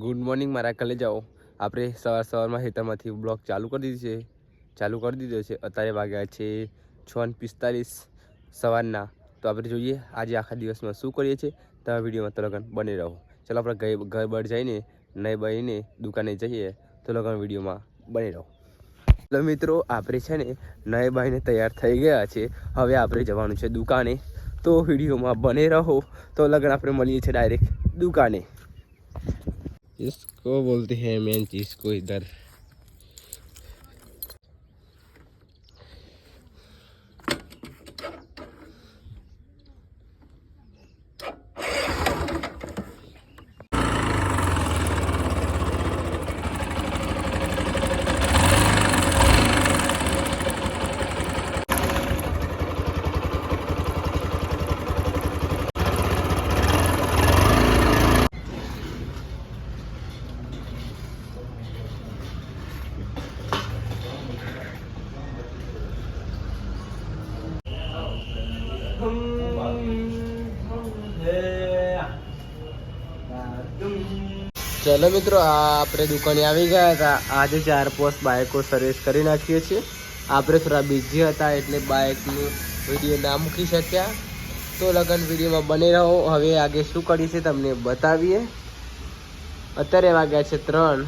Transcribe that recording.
Good morning મારા કલેજાઓ આપણે સવાર સવારમાં હેતરમાંથી બ્લોગ ચાલુ કરી દીધી છે. ચાલુ કરી દીધો છે. અત્યારે વાગ્યા છે છ ને પિસ્તાલીસ સવારના. તો આપણે જોઈએ આજે આખા દિવસમાં શું કરીએ છીએ. તમે વિડીયોમાં તો લગન બની રહો. ચાલો આપણે ઘર ઘર બહાર જઈને નહીં બહીને દુકાને જઈએ તો લગન વિડીયોમાં બની રહો. તો મિત્રો, આપણે છે ને નહીં બાઈને તૈયાર થઈ ગયા છે. હવે આપણે જવાનું છે દુકાને. તો વિડીયોમાં બને રહો. તો લગન આપણે મળીએ છીએ ડાયરેક્ટ દુકાને. इसको बोलते हैं मेन चीज को इधर ચલો મિત્રો, આ આપણે દુકાને આવી ગયા હતા. આજે ચાર પાંચ બાઇકો સર્વિસ કરી નાખીએ છીએ. આપણે થોડા બિઝી હતા એટલે બાઇકનું વીડિયો ના મૂકી શક્યા. તો લગન વિડીયોમાં બની રહો. હવે આગે શું કરી છે તમને બતાવીએ. અત્યારે વાગ્યા છે ત્રણ.